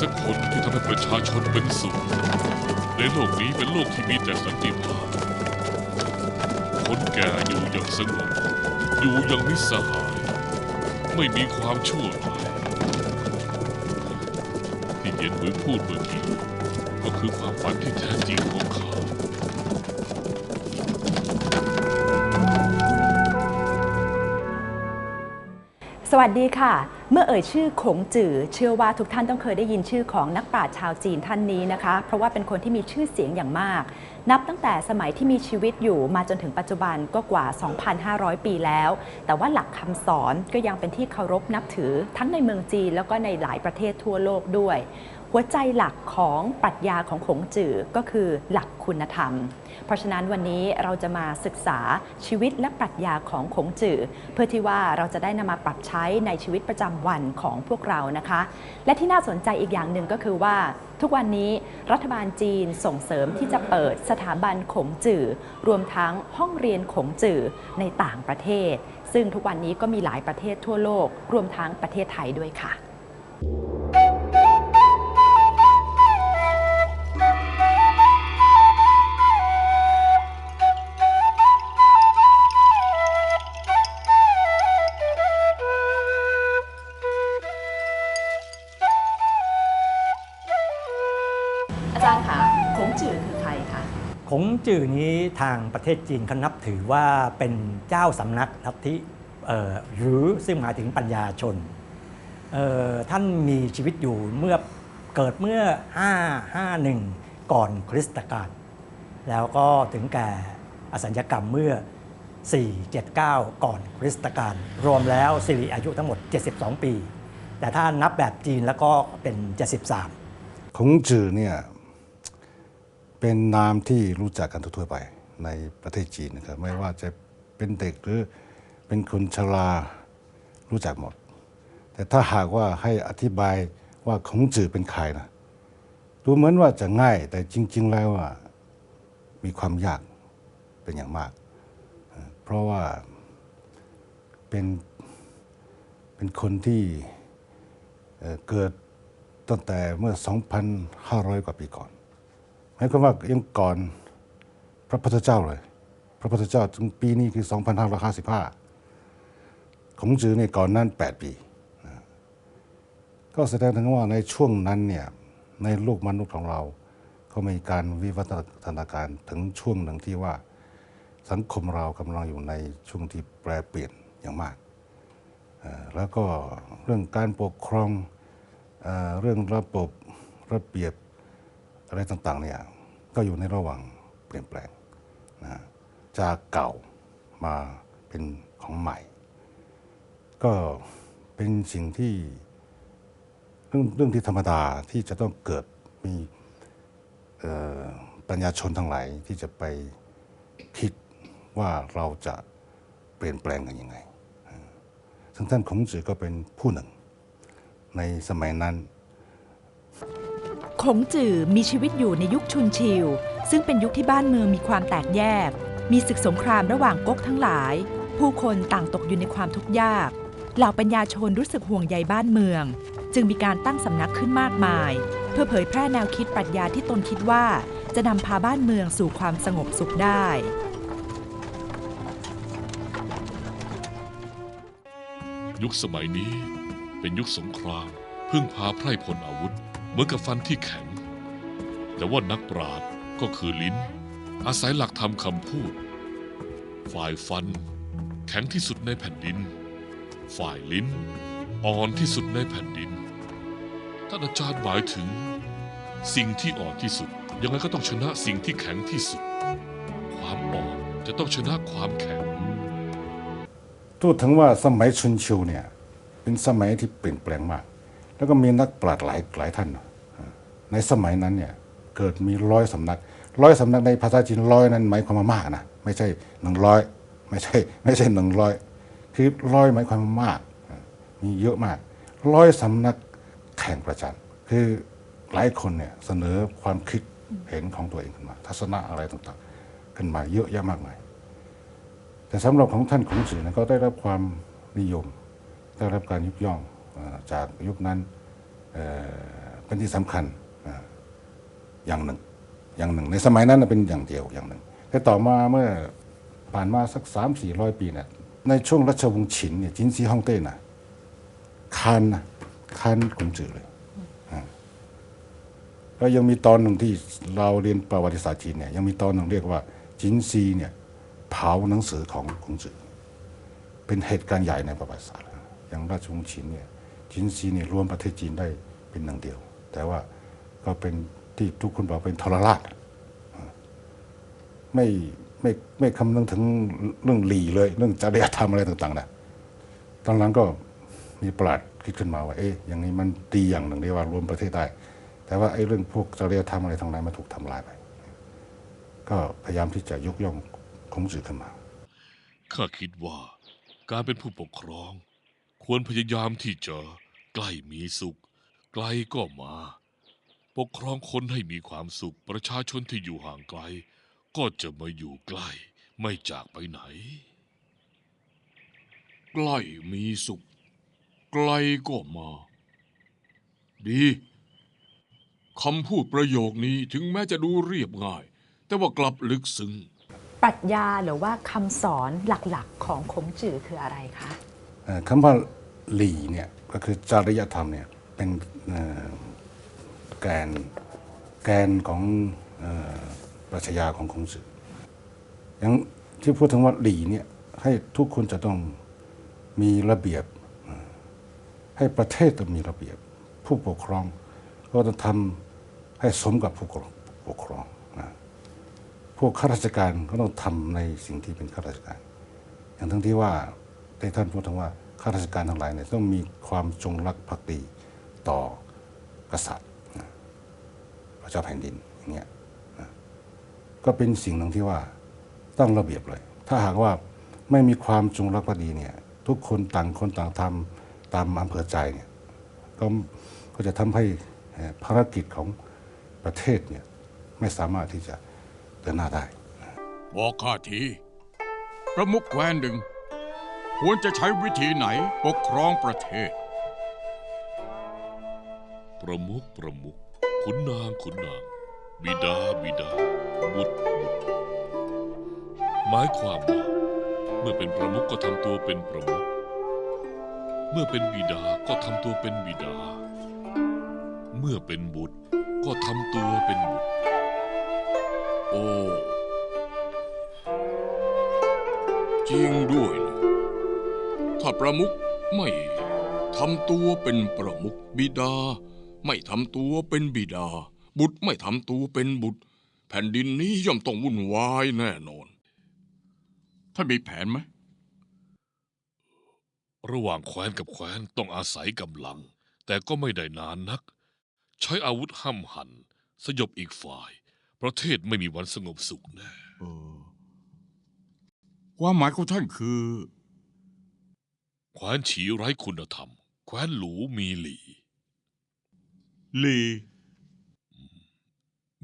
สักคนที่ทำให้ประชาชนเป็นสุข ในโลกนี้เป็นโลกที่มีแต่สันติภาพ คนแก่อยู่อย่างสงบ อยู่อย่างมิสหาย ไม่มีความชั่วร้ายที่เย็นเหมือพูดเมื่อกี้ก็คือความฝันที่แท้จริงของเขา สวัสดีค่ะ เมื่อเอ่ยชื่อขงจื่อเชื่อว่าทุกท่านต้องเคยได้ยินชื่อของนักปราชญ์ชาวจีนท่านนี้นะคะ เพราะว่าเป็นคนที่มีชื่อเสียงอย่างมาก นับตั้งแต่สมัยที่มีชีวิตอยู่มาจนถึงปัจจุบันก็กว่า 2,500 ปีแล้ว แต่ว่าหลักคำสอนก็ยังเป็นที่เคารพนับถือทั้งในเมืองจีนแล้วก็ในหลายประเทศทั่วโลกด้วย หัวใจหลักของปรัชญาของขงจื่อก็คือหลักคุณธรรม เพราะฉะนั้นวันนี้เราจะมาศึกษาชีวิตและปรัชญาของขงจื่อ เพื่อที่ว่าเราจะได้นำมาปรับใช้ในชีวิตประจำวันของพวกเรานะคะ และที่น่าสนใจอีกอย่างหนึ่งก็คือว่าทุกวันนี้รัฐบาลจีนส่งเสริมที่จะเปิดสถาบันขงจื่อ รวมทั้งห้องเรียนขงจื่อในต่างประเทศ ซึ่งทุกวันนี้ก็มีหลายประเทศทั่วโลก รวมทั้งประเทศไทยด้วยค่ะ จื่อนี้ทางประเทศจีนเขานับถือว่าเป็นเจ้าสำนักลัทธิหรือซึ่งหมายถึงปัญญาชน ท่านมีชีวิตอยู่เมื่อเกิดเมื่อ 551 ก่อนคริสตกาลแล้วก็ถึงแก่อสัญญกรรมเมื่อ 479 ก่อนคริสตกาลรวมแล้วสิริอายุทั้งหมด 72 ปี แต่ถ้านับแบบจีนแล้วก็เป็น 73คงจือเนี่ย เป็นนามที่รู้จักกันทั่วไปในประเทศจีนนะครับไม่ว่าจะเป็นเด็กหรือเป็นคนชรารู้จักหมด แต่ถ้าหากว่าให้อธิบายว่าคงจือเป็นใครนะดูเหมือนว่าจะง่ายแต่จริง ๆ แล้วอะมีความยากเป็นอย่างมาก เพราะว่าเป็นเป็นคนที่เเกิดตั้งแต่เมื่อ 2,500 กว่าปีก่อน หมายความว่ายังก่อนพระพุทธเจ้าเลย พระพุทธเจ้าถึงปีนี้คือ 2,555 ของจือเนี่ยก่อนนั้น 8 ปี ก็แสดงถึงว่าในช่วงนั้นเนี่ยในโลกมนุษย์ของเราก็มีการวิวัฒนาการถึงช่วงหนึ่งที่ว่าสังคมเรากำลังอยู่ในช่วงที่แปรเปลี่ยนอย่างมาก แล้วก็เรื่องการปกครองเรื่องระบบระเบียบ อะไรต่างๆเนี่ยก็อยู่ในระหว่างเปลี่ยนแปลงนะจากเก่ามาเป็นของใหม่ ก็เป็นสิ่งที่เรื่องเรื่องที่ธรรมดาที่จะต้องเกิดมีปัญญาชนทั้งหลายที่จะไปคิดว่าเราจะเปลี่ยนแปลงกันยังไงซึ่งท่านคงจือก็เป็นผู้หนึ่ง ในสมัยนั้น งจื่อมีชีวิตอยู่ในยุคชุนชิว ซึ่งเป็นยุคที่บ้านเมืองมีความแตกแยก มีศึกสงครามระหว่างก๊กทั้งหลาย ผู้คนต่างตกอยู่ในความทุกข์ยาก เหล่าปัญญาชนรู้สึกห่วงใยบ้านเมือง จึงมีการตั้งสำนักขึ้นมากมาย เพื่อเผยแพร่แนวคิดปรัชญาที่ตนคิดว่า จะนำพาบ้านเมืองสู่ความสงบสุขได้ยุคสมัยนี้เป็นยุคสงคราม พึ่งพาไพร่พลอาวุธ เหมือนกับฟันที่แข็ง แต่ว่านักปราชญ์ก็คือลิ้น อาศัยหลักธรรมคำพูด ฝ่ายฟัน แข็งที่สุดในแผ่นดิน ฝ่ายลิ้น อ่อนที่สุดในแผ่นดิน ท่านอาจารย์หมายถึง สิ่งที่อ่อนที่สุด ยังไงก็ต้องชนะสิ่งที่แข็งที่สุด ความอ่อนจะต้องชนะความแข็งพูดถึงว่าสมัยชุนชิวเนี่ยเป็นสมัยที่เปลี่ยนแปลงมาก แล้วก็มีนักปราชญ์หลายหลายท่าน ในสมัยนั้นเนี่ยเกิดมีร้อยสำนักร้อยสำนักในภาษาจีนร้อยนั้นหมายความว่ามากนะไม่ใช่หนึ่งร้อยไม่ใช่ไม่ใช่หนึ่งร้อยคือร้อยหมายความว่ามาก มีเยอะมากร้อยสำนักแข่งประจันคือหลายคนเนี่ยเสนอความคิดเห็นของตัวเองขึ้นมา ทัศนะอะไรต่างๆ ขึ้นมาเยอะแยะมากมายแต่สำหรับของท่านของสื่อนะก็ได้รับความนิยม ได้รับการยกย่องจากยุคนั้นเอ่อเป็นที่สำคัญ อย่างหนึ่ง อย่างหนึ่ง ในสมัยนั้นเป็นอย่างเดียวอย่างหนึ่งแต่ต่อมาเมื่อผ่านมาสักสามสี่ร้อยปีเนี่ยในช่วงรัชวงศ์ฉินเนี่ยจินซีฮ่องเต้นะคานนะคานขุนจือเลยแล้วยังมีตอนหนึ่งที่เราเรียนประวัติศาสตร์จีนเนี่ยยังมีตอนหนึ่งเรียกว่าจินซีเนี่ยเผาหนังสือของขุนจือเป็นเหตุการณ์ใหญ่ในประวัติศาสตร์อย่างราชวงศ์ฉินเนี่ยจินซีเนี่ยรวมประเทศจีนได้เป็นหนึ่งเดียว แต่ว่าก็เป็น ที่ทุกคนบอกเป็นทรราชไม่ไม่ไม่คำนึงถึงเรื่องหลีเลย เรื่องจริยธรรมอะไรต่างๆนะตอนหลังก็มีปราดคิดขึ้นมาว่า เอ๊ะอย่างนี้มันดีอย่างหนึ่งที่ว่ารวมประเทศได้ แต่ว่าไอ้เรื่องพวกจริยธรรมอะไรทั้งหลายมันถูกทำลายไป ก็พยายามที่จะยกย่องคงจือขึ้นมา ข้าคิดว่าการเป็นผู้ปกครอง ควรพยายามที่จะใกล้มีสุข ไกลก็มา ปกครองคนให้มีความสุข ประชาชนที่อยู่ห่างไกล ก็จะมาอยู่ใกล้ ไม่จากไปไหน ใกล้มีสุข ไกลก็มา ดีคำพูดประโยคนี้ถึงแม้จะดูเรียบง่าย แต่ว่ากลับลึกซึ้งปรัชญาหรือว่าคำสอนหลักๆ ของขงจือคืออะไรคะเอ่อคำว่าหลีเนี่ยก็คือจริยธรรมเนี่ยเป็นเอ่อ แกนแกนของออปรัชญาของคงสื่ออย่างที่พูดถึงว่าหลีเนี่ยให้ทุกคนจะต้องมีระเบียบ ให้ประเทศต้องมีระเบียบ ผู้ปกครองก็ต้องทำให้สมกับผู้ปกครองนะพวกข้าราชการก็ต้องทำในสิ่งที่เป็นข้าราชการ อย่างทั้งที่ว่าได้ท่านพูดถึงว่าข้าราชการทั้งหลายเนี่ยต้องมีความจงรักภักดีต่อกษัตริย์ ระเจ้าแผ่นดินอย่างเงี้ยนะก็เป็นสิ่งหนึ่งที่ว่าต้องระเบียบเลย ถ้าหากว่าไม่มีความจงรักภักดีเนี่ย ทุกคนต่างคนต่างทำตามอำเภอใจเนี่ยก็ก็จะทำให้เอ่อภารกิจของประเทศเนี่ยไม่สามารถที่จะเดินหน้าได้ บอกข้าทีประมุขแคว้นหนึ่ง ควรจะใช้วิธีไหนปกครองประเทศ ประมุขประมุข ขุนนางขุนนาง บิดาบิดา บุตรบุตร หมายความว่า เมื่อเป็นประมุขก็ทำตัวเป็นประมุขเมื่อเป็นบิดาก็ทำตัวเป็นบิดา เมื่อเป็นบุตรก็ทำตัวเป็นบุตร โอ้จริงด้วยนะถ้าประมุขไม่ทำตัวเป็นประมุขบิดา ไม่ทำตัวเป็นบิดา บุตรไม่ทำตัวเป็นบุตร แผ่นดินนี้ย่อมต้องวุ่นวายแน่นอน ท่านมีแผนไหม ระหว่างแคว้นกับแคว้นต้องอาศัยกำลัง แต่ก็ไม่ได้นานนัก ใช้อาวุธห้ำหัน สยบอีกฝ่าย ประเทศไม่มีวันสงบสุขแน่เออความหมายของท่านคือ แคว้นฉีไร้คุณธรรม แคว้นหลูมีหลี ลี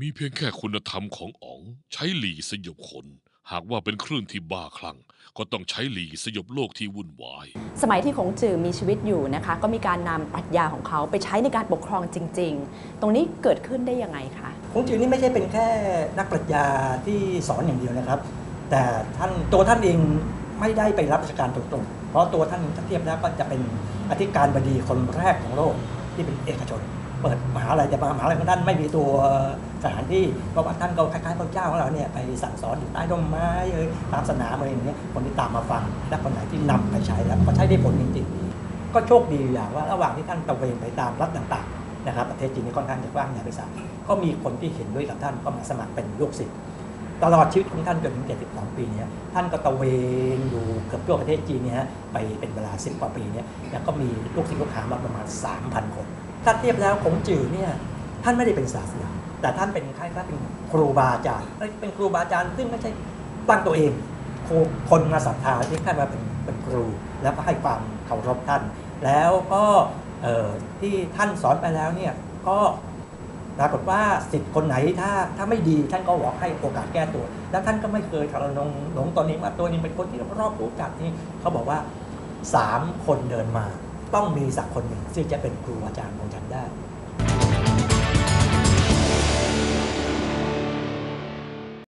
มีเพียงแค่คุณธรรมของอ๋องใช้หลีสยบคน หากว่าเป็นคลื่นที่บ้าคลั่ง ก็ต้องใช้หลีสยบโลกที่วุ่นวาย สมัยที่ขงจือมีชีวิตอยู่นะคะ ก็มีการนำปรัชญาของเขาไปใช้ในการปกครองจริง ๆ ตรงนี้เกิดขึ้นได้ยังไงคะ คงจือนี่ไม่ใช่เป็นแค่นักปรัชญาที่สอนอย่างเดียวนะครับ แต่ท่านตัวท่านเองไม่ได้ไปรับราชการตรงๆเพราะตัวท่านถ้าเทียบแล้วก็จะเป็นอธิการบดีคนแรกของโลกที่เป็นเอกชน เปิดมหาลัยแต่มหาลัยของท่านไม่มีตัวสถานที่เพราะว่าท่านก็คล้ายๆพระเจ้าของเราเนี่ยไปสั่งสอนอยู่ใต้ร่มไม้เอ่ยตามสนามอะไรอย่างเงี้ยคนที่ตามมาฟังและคนไหนที่นำไปใช้แล้วก็ใช้ได้ผลจริงๆ ก็โชคดีอยู่อย่างว่าระหว่างที่ท่านตระเวนไปตามรัฐต่างๆนะครับประเทศจีนนี่ค่อนข้างจะกว้างใหญ่ไพศาลก็มีคนที่เห็นด้วยกับท่านก็มาสมัครเป็นลูกศิษย์ตลอดชีวิตของท่านจนถึง 72 ปีเนี่ยท่านก็ตระเวนอยู่เกือบทั่วประเทศจีนเนี่ยไปเป็นเวลา 10 กว่าปีเนี่ยแล้วก็มีลูกศิษย์ลูกหามาประมาณ 3,000 คน ถ้าเทียบแล้วของจื่อเนี่ยท่านไม่ได้เป็นศาสดาแต่ท่านเป็นคล้ายๆเป็นครูบาอาจารย์เป็นครูบาอาจารย์ซึ่งไม่ใช่ตั้งตัวเองคนมาศรัทธาที่ท่านมาเป็นเป็นครู แล้วก็ให้ความเคารพท่าน แล้วก็ที่ท่านสอนไปแล้วเนี่ยก็ปรากฏว่าสิทธิ์คนไหนถ้าถ้าไม่ดีท่านก็บอกให้โอกาสแก้ตัว แล้วท่านก็ไม่เคยทรนงหลงตอนเองว่าตัวนี้เป็นคนที่รอบรู้จักนี่เขาบอกว่าสามคนเดินมา ต้องมีสักคนหนึ่งที่จะเป็นครูอาจารย์ของฉันได้